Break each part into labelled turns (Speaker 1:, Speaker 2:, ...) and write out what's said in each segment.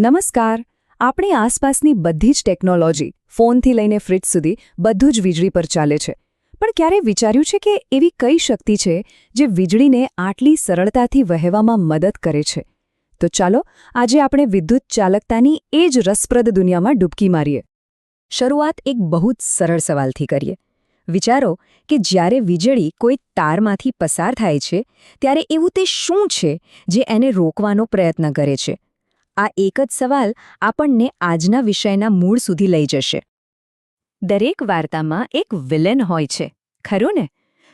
Speaker 1: નમસ્કાર. આપણી આસપાસની બધી જ ટેકનોલોજી ફોનથી લઈને ફ્રિજ સુધી બધું જ વીજળી પર ચાલે છે. પણ ક્યારે વિચાર્યું છે કે એવી કઈ શક્તિ છે જે વીજળીને આટલી સરળતાથી વહેવામાં મદદ કરે છે? તો ચાલો આજે આપણે વિદ્યુત ચાલકતાની એ જ રસપ્રદ દુનિયામાં ડૂબકી મારીએ. શરૂઆત એક બહુ જ સરળ સવાલથી કરીએ. વિચારો કે જ્યારે વીજળી કોઈ તારમાંથી પસાર થાય છે, ત્યારે એવું તે શું છે જે એને રોકવાનો પ્રયત્ન કરે છે? આ એક જ સવાલ આપણને આજના વિષયના મૂળ સુધી લઈ જશે. દરેક વાર્તામાં એક વિલન હોય છે, ખરું ને?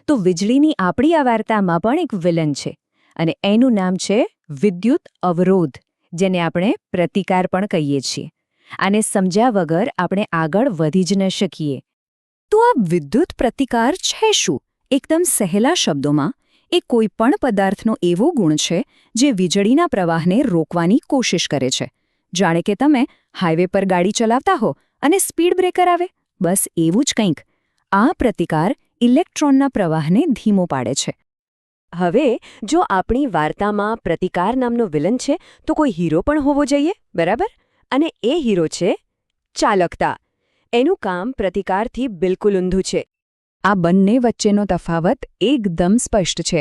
Speaker 1: તો વીજળીની આપણી આ વાર્તામાં પણ એક વિલન છે અને એનું નામ છે વિદ્યુત અવરોધ, જેને આપણે પ્રતિકાર પણ કહીએ છીએ. આને સમજ્યા વગર આપણે આગળ વધી જ ન શકીએ. તો આ વિદ્યુત પ્રતિકાર છે શું? એકદમ સહેલા શબ્દોમાં એ કોઈપણ પદાર્થનો એવો ગુણ છે જે વીજળીના પ્રવાહને રોકવાની કોશિશ કરે છે. જાણે કે તમે હાઇવે પર ગાડી ચલાવતા હો અને સ્પીડ બ્રેકર આવે. બસ એવું જ કંઈક. આ પ્રતિકાર ઇલેક્ટ્રોનના પ્રવાહને ધીમો પાડે છે. હવે, જો આપણી વાર્તામાં પ્રતિકાર નામનો વિલન છે, તો કોઈ હીરો પણ હોવો જોઈએ, બરાબર? અને એ હીરો છે ચાલકતા. એનું કામ પ્રતિકારથી બિલકુલ ઊંધું છે. આ બંને વચ્ચેનો તફાવત એકદમ સ્પષ્ટ છે.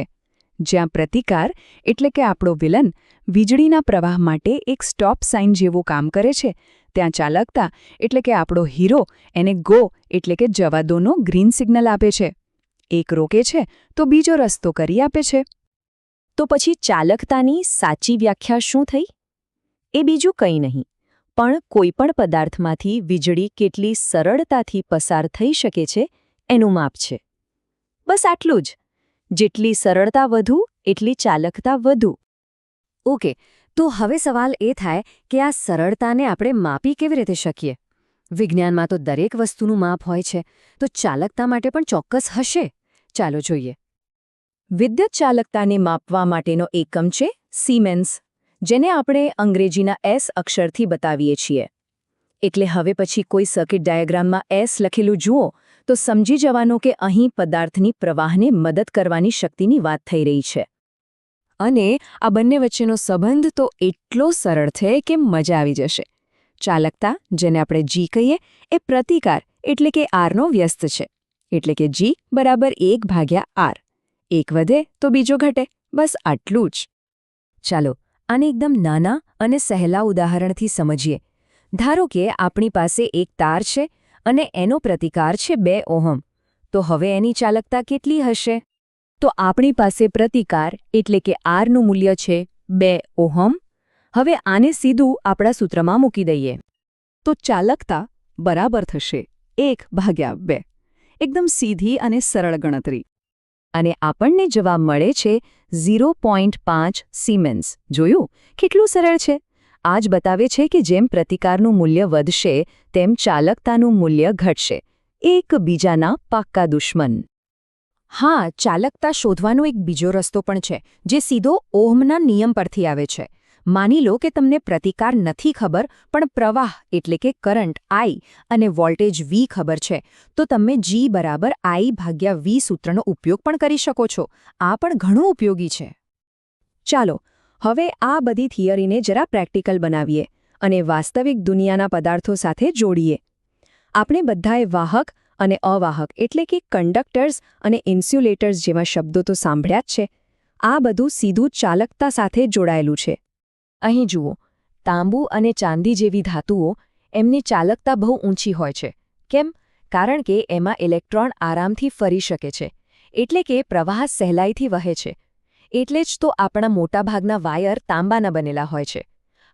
Speaker 1: જ્યાં પ્રતિકાર એટલે કે આપણો વિલન વીજળીના પ્રવાહ માટે એક સ્ટોપ સાઇન જેવું કામ કરે છે, ત્યાં ચાલકતા એટલે કે આપણો હીરો એને ગો એટલે કે જવા દોનો ગ્રીન સિગ્નલ આપે છે. એક રોકે છે તો બીજો રસ્તો કરી આપે છે. તો પછી ચાલકતાની સાચી વ્યાખ્યા શું થઈ? એ બીજું કંઈ નહીં, પણ કોઈપણ પદાર્થમાંથી વીજળી કેટલી સરળતાથી પસાર થઈ શકે છે એનું માપ છે. બસ આટલું જ. જેટલી સરળતા વધુ, એટલી ચાલકતા વધુ. ઓકે, તો હવે સવાલ એ થાય કે આ સરળતાને આપણે માપી કેવી રીતે શકીએ? વિજ્ઞાનમાં તો દરેક વસ્તુનું માપ હોય છે, તો ચાલકતા માટે પણ ચોક્કસ હશે. ચાલો જોઈએ. વિદ્યુત ચાલકતાને માપવા માટેનો એકમ છે સીમેન્સ જેને આપણે અંગ્રેજીના એસ અક્ષરથી બતાવીએ છીએ. એટલે હવે પછી કોઈ સર્કિટ ડાયાગ્રામમાં એસ લખેલું જુઓ તો સમજી જવાનો કે અહીં પદાર્થની પ્રવાહને મદદ કરવાની શક્તિની વાત થઈ રહી છે. અને આ બંને વચ્ચેનો સંબંધ તો એટલો સરળ છે કે મજા આવી જશે. ચાલકતા, જેને આપણે જી કહીએ, એ પ્રતિકાર એટલે કે આરનો વ્યસ્ત છે. એટલે કે જી બરાબર એક ભાગ્યા આર એક વધે તો બીજો ઘટે. બસ આટલું જ. ચાલો, આને એકદમ નાના અને સહેલા ઉદાહરણથી સમજીએ. ધારો કે આપણી પાસે એક તાર છે અને એનો પ્રતિકાર છે બે ઓહમ. તો હવે એની ચાલકતા કેટલી હશે? તો આપણી પાસે પ્રતિકાર એટલે કે આરનું મૂલ્ય છે બે ઓહમ. હવે આને સીધું આપણા સૂત્રમાં મૂકી દઈએ. તો ચાલકતા બરાબર થશે એક ભાગ્યા બે. એકદમ સીધી અને સરળ ગણતરી. અને આપણને જવાબ મળે છે ઝીરો પોઈન્ટ પાંચ સિમેન્સ જોયું? કેટલું સરળ છે? આ જ બતાવે છે કે જેમ પ્રતિકારનું મૂલ્ય વધશે તેમ ચાલકતાનું મૂલ્ય ઘટશે. એક બીજાના પાક્કા દુશ્મન. હા, ચાલકતા શોધવાનો એક બીજો રસ્તો પણ છે, જે સીધો ઓહમના નિયમ પરથી આવે છે. માની લો કે તમને પ્રતિકાર નથી ખબર, પણ પ્રવાહ એટલે કે કરંટ આઈ અને વોલ્ટેજ વી ખબર છે, તો તમે જી બરાબર આઈ ભાગ્યા વી સૂત્રનો ઉપયોગ પણ કરી શકો છો. આ પણ ઘણું ઉપયોગી છે. ચાલો, હવે આ બધી થિયરીને જરા પ્રેક્ટિકલ બનાવીએ. અને વાસ્તવિક દુનિયાના પદાર્થો સાથે જોડીએ. આપણે બધાએ વાહક અને અવાહક, એટલે કે કંડક્ટર્સ અને ઇન્સ્યુલેટર્સ જેવા શબ્દો તો સાંભળ્યા જ છે. આ બધું સીધું ચાલકતા સાથે જોડાયેલું છે. અહીં જુઓ, તાંબુ અને ચાંદી જેવી ધાતુઓ એમની ચાલકતા બહુ ઊંચી હોય છે. કેમ? કારણ કે એમાં ઇલેક્ટ્રોન આરામથી ફરી શકે છે, એટલે કે પ્રવાહ સહેલાઈથી વહે છે. એટલે જ તો આપણા મોટાભાગના વાયર તાંબાના બનેલા હોય છે.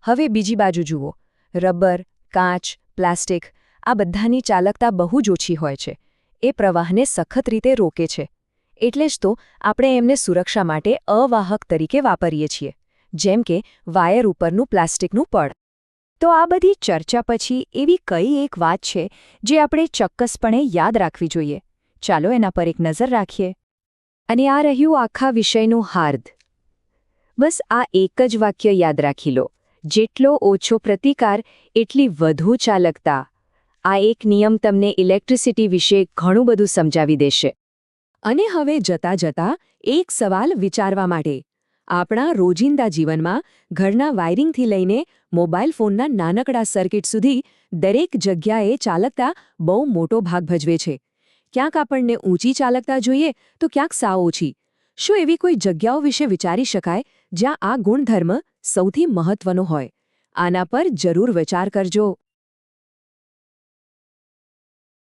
Speaker 1: હવે બીજી બાજુ જુઓ. રબર, કાચ, પ્લાસ્ટિક આ બધાની ચાલકતા બહુ જ ઓછી હોય છે. એ પ્રવાહને સખત રીતે રોકે છે. એટલે જ તો આપણે એમને સુરક્ષા માટે અવાહક તરીકે વાપરીએ છીએ, જેમ કે વાયર ઉપરનું પ્લાસ્ટિકનું પડ. તો આ બધી ચર્ચા પછી એવી કઈ એક વાત છે જે આપણે ચોક્કસપણે યાદ રાખવી જોઈએ? ચાલો એના પર એક નજર રાખીએ. અને આ રહ્યું આખા વિષયનું હાર્દ. બસ આ એક જ વાક્ય યાદ રાખી લો. જેટલો ઓછો પ્રતિકાર, એટલી વધુ ચાલકતા. આ એક નિયમ તમને ઇલેક્ટ્રિસિટી વિશે ઘણું બધું સમજાવી દેશે. અને હવે જતા જતા એક સવાલ વિચારવા માટે. આપણા રોજિંદા જીવનમાં ઘરના વાયરિંગથી લઈને મોબાઈલ ફોનના નાનકડા સર્કિટ સુધી દરેક જગ્યાએ ચાલકતા બહુ મોટો ભાગ ભજવે છે. ક્યાંક આપણને ઊંચી ચાલકતા જોઈએ તો ક્યાંક સાવ ઓછી. શું એવી કોઈ જગ્યાઓ વિશે વિચારી શકાય જ્યાં આ ગુણધર્મ સૌથી મહત્વનો હોય? આના પર જરૂર વિચાર કરજો.